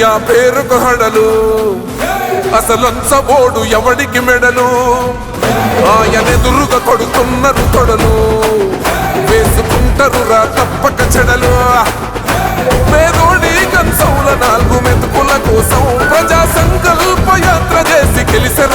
భయమెరుగని ఆ పేరుకు హడలు. అసలంచబోడు ఎవడికి మెడలు? ఆయనెదురుగా కొడుతున్నారు తొడలు. వేసుకుంటారు రా తప్పక చెడలు. పేదోడి కంచౌల నాలుగు మెతుకుల కోసం ప్రజా సంకల్ప యాత్ర చేసి గెలిసిన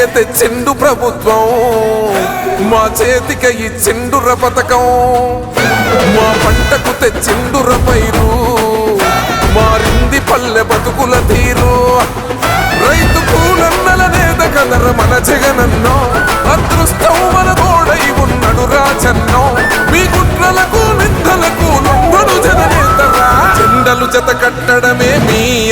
ఇంటికి తెచ్చిండు ప్రభుత్వం. మా చేతికి ఇచ్చిండుర పథకం. మా పంటకు తెచ్చిండుర పైరు. మారింది పల్లె బతుకుల తీరు. రైతు పూలన్నల నేత కదర మన జగనన్నో. అదృష్టం మన తోడై ఉన్నడు రాజన్నో. మీ కుట్రలకు నిందలకు లొంగడు జననేతరా. జెండలు జత కట్టడం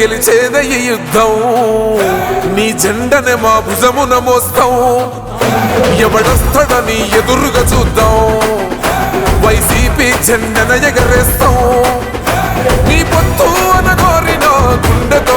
గెలిచేద ఈ యుద్ధం. నీ జెండనే మా భుజమున మోస్తాం. ఎవడొస్తాడని ఎదురుగా చూద్దాం. వైసీపీ జెండన ఎగరేస్తాం. నీ పొత్తు అనగోరిన గుండెతో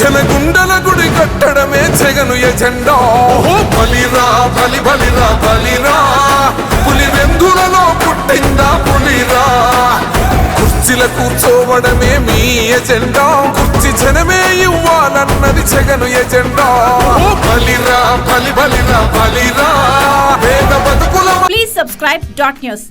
జనగుండల గుడి కట్టడమే జగను ఎజెండా. ఓహో బలిరా బలి బలిరా. బలిరా పులి వెందులలో పుట్టిందా పులిరా. కుర్చీల కూర్చోవడమే మీ ఎజెండా. కుర్చీ జనమే ఇవ్వాలన్నది జగను ఎజెండా. బలిరా బలి బలిరా. బలిరా వేద బతుకుల ప్లీజ్ సబ్స్క్రైబ్ డాట్ న్యూస్